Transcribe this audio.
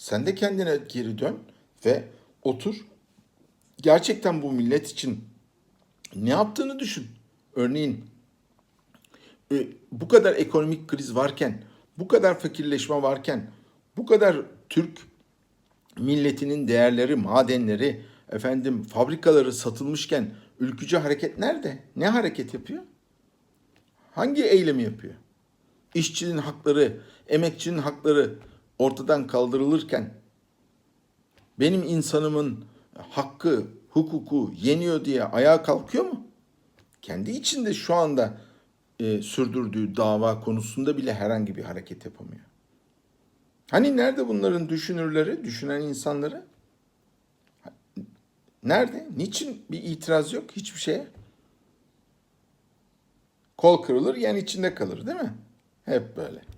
Sen de kendine geri dön ve otur. Gerçekten bu millet için ne yaptığını düşün. Örneğin e, bu kadar ekonomik kriz varken, bu kadar fakirleşme varken, bu kadar Türk milletinin değerleri, madenleri, efendim fabrikaları satılmışken ülkücü hareket nerede? Ne hareket yapıyor? Hangi eylemi yapıyor? İşçinin hakları, emekçinin hakları ortadan kaldırılırken benim insanımın hakkı, hukuku yeniyor diye ayağa kalkıyor mu? Kendi içinde şu anda e, sürdürdüğü dava konusunda bile herhangi bir hareket yapamıyor. Hani nerede bunların düşünürleri, düşünen insanları? Nerede? Niçin bir itiraz yok hiçbir şeye? Kol kırılır, yen içinde kalır değil mi? Hep böyle.